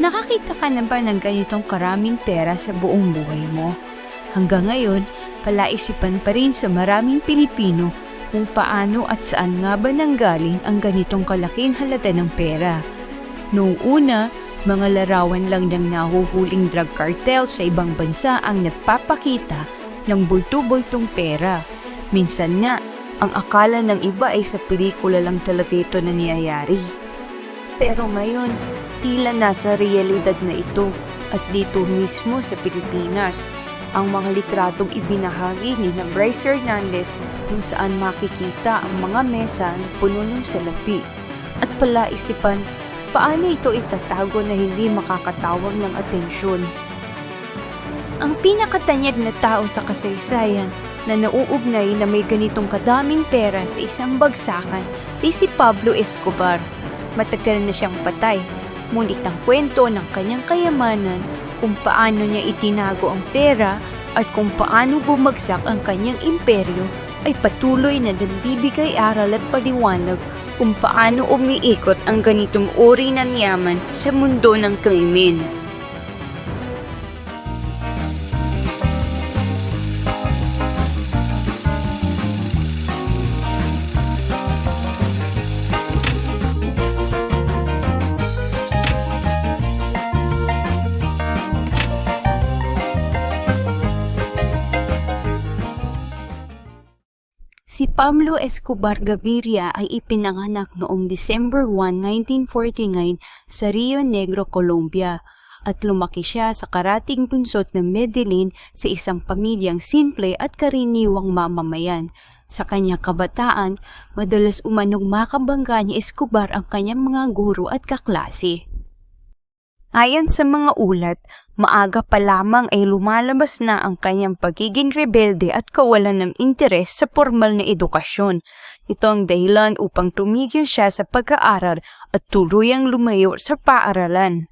Nakakita ka na ba ng ganitong karaming pera sa buong buhay mo? Hanggang ngayon, palaisipan pa rin sa maraming Pilipino kung paano at saan nga ba nanggaling ang ganitong kalaking halaga ng pera. Noong una, mga larawan lang ng nahuhuling drug cartel sa ibang bansa ang nagpapakita ng bulto-bultong pera. Minsan nga, ang akala ng iba ay sa pelikula lang talaga ito nangyayari. Pero ngayon, tila nasa realidad na ito at dito mismo sa Pilipinas. Ang mga litratong ibinahagi ni na Bryce Hernandez kung saan makikita ang mga mesa na puno ng salapi. At palaisipan, paano ito itatago na hindi makakatawag ng atensyon? Ang pinakatanyag na tao sa kasaysayan na nauugnay na may ganitong kadaming pera sa isang bagsakan ay si Pablo Escobar. Matagal na siyang patay, ngunit ang kwento ng kanyang kayamanan kung paano niya itinago ang pera at kung paano bumagsak ang kanyang imperyo ay patuloy na nagbibigay aral at paliwanag kung paano umiikot ang ganitong uri ng yaman sa mundo ng krimen. Pablo Escobar Gaviria ay ipinanganak noong December 1, 1949 sa Rio Negro, Colombia at lumaki siya sa karating punsot ng Medellin sa isang pamilyang simple at karaniwang mamamayan. Sa kanyang kabataan, madalas umanong makabangga ni Escobar ang kanyang mga guro at kaklase. Ayon sa mga ulat, maaga pa lamang ay lumalabas na ang kanyang pagiging rebelde at kawalan ng interes sa formal na edukasyon. Ito ang dahilan upang tumigil siya sa pag-aaral at tuluyang lumayo sa paaralan.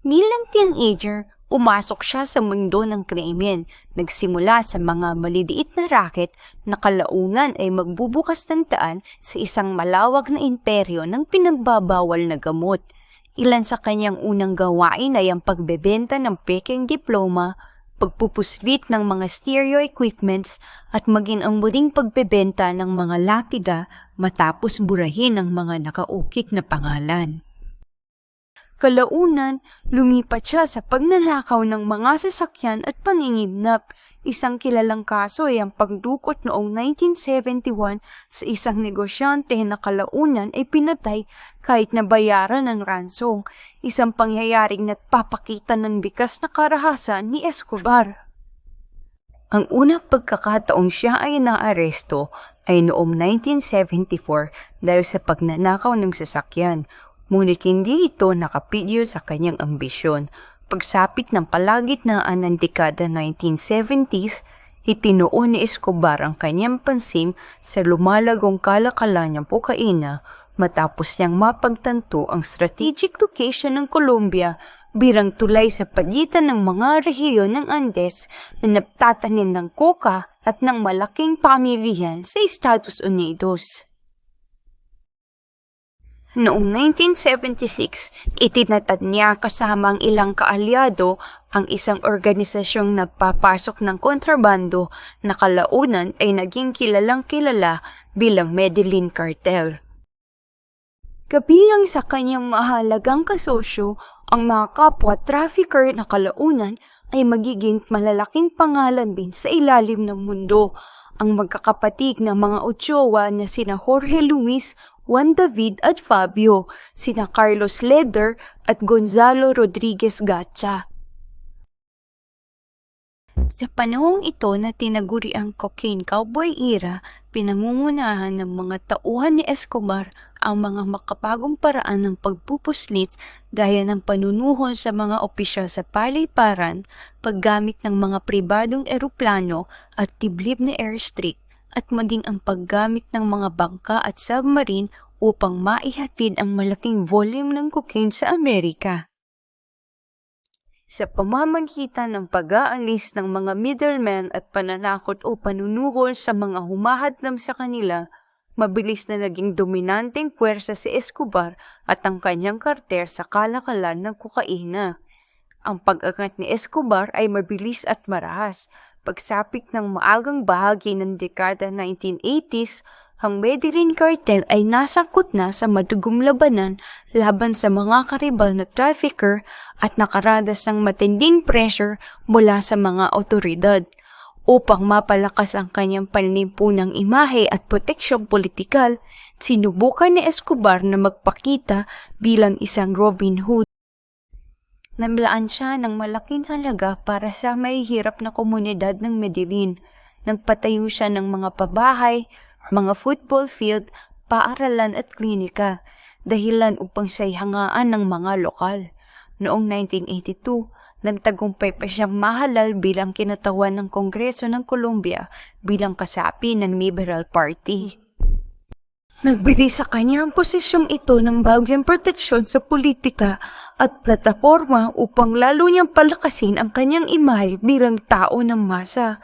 Bilang teenager, umasok siya sa mundo ng krimen. Nagsimula sa mga maliliit na racket na kalaunan ay magbubukas ng daan sa isang malawak na imperyo ng pinagbabawal na gamot. Ilan sa kanyang unang gawain ay ang pagbebenta ng peking diploma, pagpupuslit ng mga stereo equipments at maging ang muling pagbebenta ng mga latida matapos burahin ang mga nakaukit na pangalan. Kalaunan, lumipat siya sa pagnanakaw ng mga sasakyan at paningimnap. Isang kilalang kaso ay ang pagdukot noong 1971 sa isang negosyante na kalaunan ay pinatay kahit nabayaran ng ransong. Isang pangyayaring nagpapakita ng bikas na karahasan ni Escobar. Ang unang pagkakataong siya ay naaresto ay noong 1974 dahil sa pagnanakaw ng sasakyan ngunit hindi ito nakapidyo sa kanyang ambisyon. Pagsapit ng palagitnaan ng dekada 1970s, itinuon ni Escobar ang kanyang pansim sa lumalagong kalakalan ng kokaina matapos niyang mapagtanto ang strategic location ng Colombia birang tulay sa pagitan ng mga rehiyon ng Andes na nagtatanim ng koka at ng malaking pamilihan sa Estados Unidos. Noong 1976, itinatad niya kasama ang ilang kaalyado ang isang organisasyong nagpapasok ng kontrabando na kalaunan ay naging kilalang kilala bilang Medellin Cartel. Kabilang sa kanyang mahalagang kasosyo, ang mga kapwa trafficker na kalaunan ay magiging malalaking pangalan din sa ilalim ng mundo. Ang magkakapatid na mga Ochoa na sina Jorge Luis, Juan David at Fabio, sina Carlos Leder at Gonzalo Rodriguez Gacha. Sa panahong ito na tinaguri ang cocaine cowboy era, pinangungunahan ng mga tauhan ni Escobar ang mga makapagong paraan ng pagpupuslit gaya ng panunuhon sa mga opisyal sa paliparan, paggamit ng mga pribadong eroplano at tiblib na airstrike at maging ang paggamit ng mga bangka at submarine upang maihatid ang malaking volume ng cocaine sa Amerika. Sa pamamagitan ng pag-aalis ng mga middlemen at pananakot o panunuhol sa mga humahadlam sa kanila, mabilis na naging dominanteng puwersa si Escobar at ang kanyang karter sa kalakalan ng kokaina. Ang pag-angat ni Escobar ay mabilis at marahas. Pagsapit ng maagang bahagi ng dekada 1980s, ang Medellin Cartel ay nasangkot na sa madugong labanan laban sa mga karibal na trafficker at nakaradas ng matinding pressure mula sa mga otoridad. Upang mapalakas ang kanyang panlimpunang imahe at proteksyong politikal, sinubukan ni Escobar na magpakita bilang isang Robin Hood. Namilaan siya ng malaking halaga para sa mahihirap na komunidad ng Medellin. Nagpatayo siya ng mga pabahay, mga football field, paaralan at klinika, dahilan upang siya'y hangaan ng mga lokal. Noong 1982, nagtagumpay pa siyang mahalal bilang kinatawan ng Kongreso ng Colombia bilang kasapi ng Liberal Party. Nagbili sa kanya ang posisyong ito ng bagyang proteksyon sa politika at plataforma upang lalo niyang palakasin ang kanyang imahe bilang tao ng masa.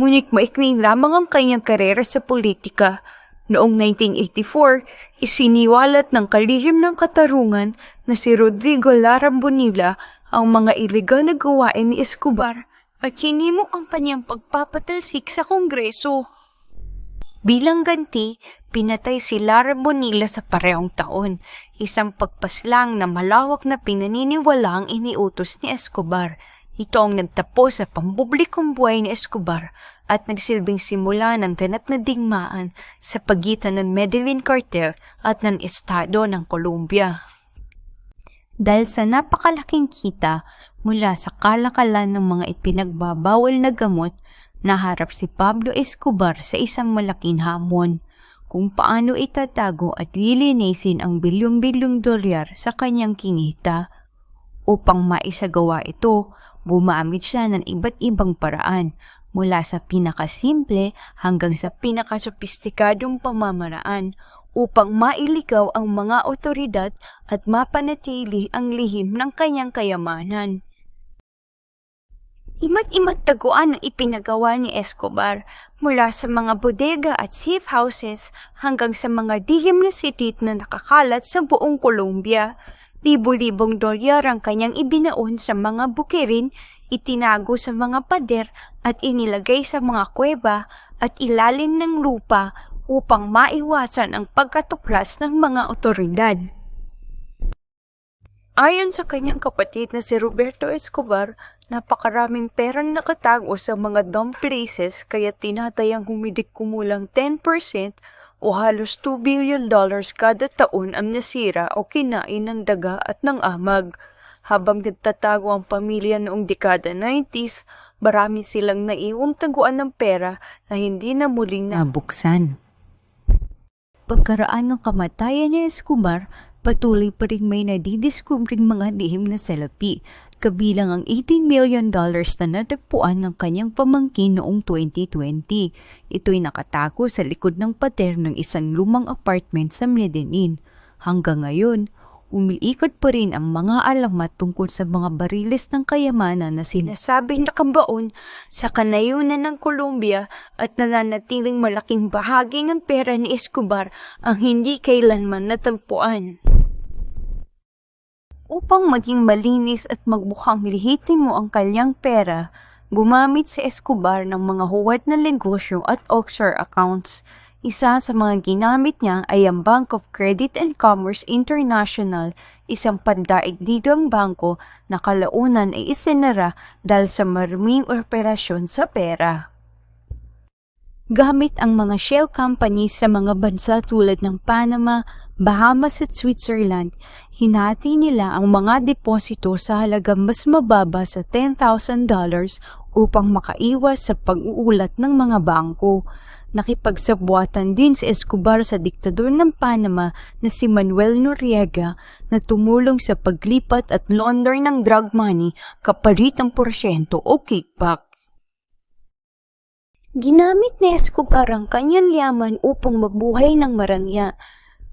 Ngunit maikling lamang ang kanyang karera sa politika. Noong 1984, isiniwalat ng kalihim ng katarungan na si Rodrigo Lara Bonilla ang mga iligal na gawain ni Escobar at hinimo ang kanyang pagpapatalsik sa Kongreso. Bilang ganti, pinatay si Lara Bonilla sa parehong taon, isang pagpaslang na malawak na pinaniniwala ang iniutos ni Escobar. Ito ang nagtapos sa pampublikong buhay ni Escobar at nagsilbing simula ng ganap na digmaan sa pagitan ng Medellin Cartel at ng Estado ng Colombia. Dahil sa napakalaking kita mula sa kalakalan ng mga ipinagbabawal na gamot, naharap si Pablo Escobar sa isang malaking hamon kung paano itatago at lilinisin ang bilyong-bilyong dolyar sa kanyang kinita. Upang maisagawa ito, gumamit siya ng iba't ibang paraan mula sa pinakasimple hanggang sa pinakasopistikadong pamamaraan upang mailigaw ang mga otoridad at mapanatili ang lihim ng kanyang kayamanan. Imat-imat taguan ang ipinagawa ni Escobar mula sa mga bodega at safe houses hanggang sa mga dihim na sitit na nakakalat sa buong Colombia. Libo-libong dolyar ang kanyang ibinaon sa mga bukirin, itinago sa mga pader at inilagay sa mga kuweba at ilalim ng lupa upang maiwasan ang pagkatuklas ng mga otoridad. Ayon sa kanyang kapatid na si Roberto Escobar, napakaraming perang nakatago sa mga dump places kaya tinatayang humidik kumulang 10% o halos 2 billion dollars kada taon ang nasira o kinain ng daga at ng amag. Habang nagtatago ang pamilya noong dekada 90s, marami silang naiwang taguan ng pera na hindi na muling nabuksan. Pagkaraan ng kamatayan ni Escobar, patuloy pa rin may nadidiskubring mga lihim na salapi, kabilang ang 18 million dollars na natagpuan ng kanyang pamangkin noong 2020. Ito'y nakatago sa likod ng pader ng isang lumang apartment sa Medellin. Hanggang ngayon, umiikot pa rin ang mga alamat tungkol sa mga bariles ng kayamanan na sinasabing nakabaon sa kanayunan ng Colombia at nananatiling malaking bahagi ng pera ni Escobar ang hindi kailanman natagpuan. Upang maging malinis at magbukhang lihitin mo ang kanyang pera, gumamit si Escobar ng mga huwad na negosyo at offshore accounts. Isa sa mga ginamit niya ay ang Bank of Credit and Commerce International, isang pandaigdigang bangko na kalaunan ay isinara dahil sa maruming operasyon sa pera. Gamit ang mga shell companies sa mga bansa tulad ng Panama, Bahamas at Switzerland, hinati nila ang mga deposito sa halagang mas mababa sa $10,000 upang makaiwas sa pag-uulat ng mga bangko. Nakipagsabuatan din si Escobar sa diktador ng Panama na si Manuel Noriega na tumulong sa paglipat at launder ng drug money kapalit ng porsyento o kickback. Ginamit ni Escobar ang kanyang yaman upang mabuhay ng marangya.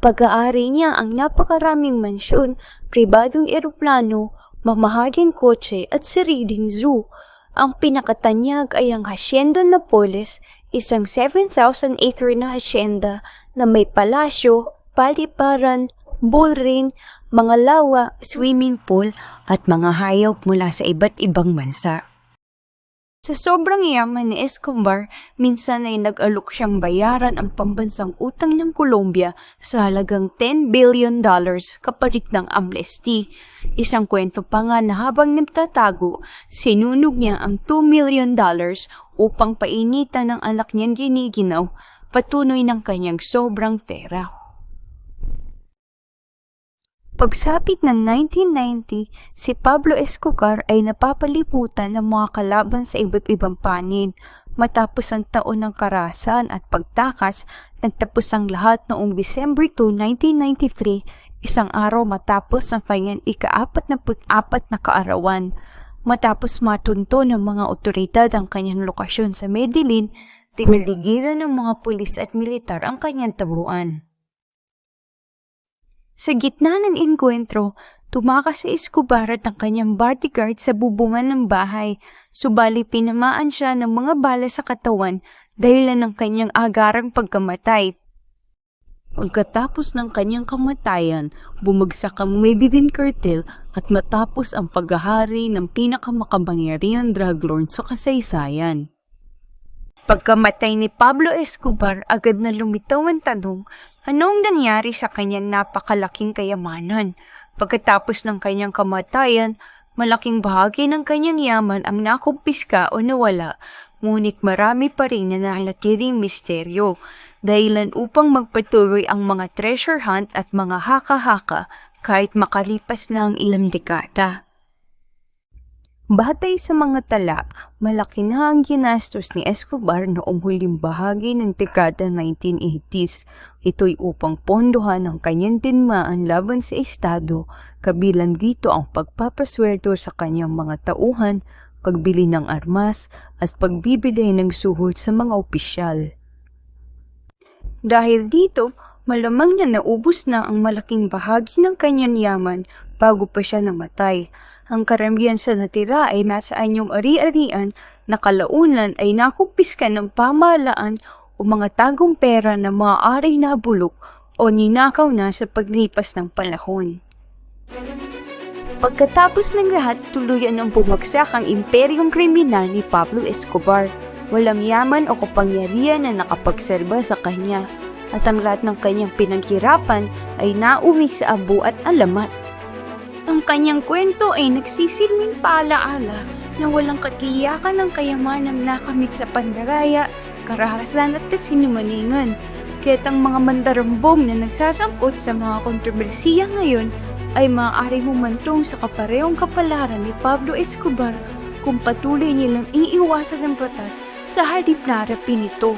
Pag-aari niya ang napakaraming mansyon, pribadong eroplano, mamahaling kotse at sariling zoo. Ang pinakatanyag ay ang Hacienda Napoles, isang 7,000 acre na hacienda na may palasyo, paliparan, bullring, mga lawa, swimming pool at mga hayop mula sa iba't ibang bansa. Sa sobrang yaman ni Escobar, minsan ay nag-alok siyang bayaran ang pambansang utang ng Colombia sa halagang 10 billion dollars kapalit ng amnesty. Isang kwento pa nga na habang nagtatago, sinunog niya ang 2 million dollars upang painitan ng anak niyang giniginaw patunoy ng kanyang sobrang pera. Pagsapit ng 1990, si Pablo Escobar ay napapaliputan ng mga kalaban sa iba't ibang panin. Matapos ang taon ng karasan at pagtakas, nagtapos ang lahat noong December 2, 1993, isang araw matapos ang kanyang ika-apat na apat na kaarawan. Matapos matunto ng mga otoridad ang kanyang lokasyon sa Medellin, tiniligiran ng mga pulis at militar ang kanyang tabuan. Sa gitna ng engkwentro, tumakas si Escobar at ang kanyang bodyguard sa bubungan ng bahay, subali pinamaan siya ng mga bala sa katawan dahilan ng kanyang agarang pagkamatay. Pagkatapos ng kanyang kamatayan, bumagsak ang Medellin cartel at matapos ang paghahari ng pinakamakapangyarihang drug lord sa kasaysayan. Pagkamatay ni Pablo Escobar, agad na lumitaw ang tanong, anong nangyari sa kanyang napakalaking kayamanan? Pagkatapos ng kanyang kamatayan, malaking bahagi ng kanyang yaman ang nakumpiska o nawala, ngunit marami pa rin na nalatiring misteryo, dahilan upang magpatuloy ang mga treasure hunt at mga haka-haka kahit makalipas na ang ilang dekada. Batay sa mga tala, malaki na ang ginastos ni Escobar noong huling bahagi ng dekada 1980s. Ito'y upang pondohan ang kanyang dinmaan laban sa Estado, kabilang dito ang pagpapaswerdo sa kanyang mga tauhan, pagbili ng armas, at pagbibili ng suhod sa mga opisyal. Dahil dito, malamang na naubos na ang malaking bahagi ng kanyang yaman bago pa siya namatay. Ang karamihan sa natira ay nasa anyong ari-arian na kalaunan ay nakumpiska ng pamahalaan o mga tagong pera na maaari na bulok o ninakaw na sa paglipas ng panahon. Pagkatapos ng lahat, tuluyan ng bumagsak ang imperyong kriminal ni Pablo Escobar. Walang yaman o kapangyarihan na nakapagserba sa kanya at ang lahat ng kanyang pinaghirapan ay nauwi sa abo at alamat. Ang kanyang kwento ay nagsisilming paalaala na walang katiyakan ng kayamanang nakamit sa pandaraya, karahasan at kasinumaningan. Kaya't ang mga mandarambong na nagsasangkot sa mga kontrobersiya ngayon ay maaari humantong sa kaparehong kapalaran ni Pablo Escobar kung patuloy nilang iiwasan ng batas sa halip na harapin ito.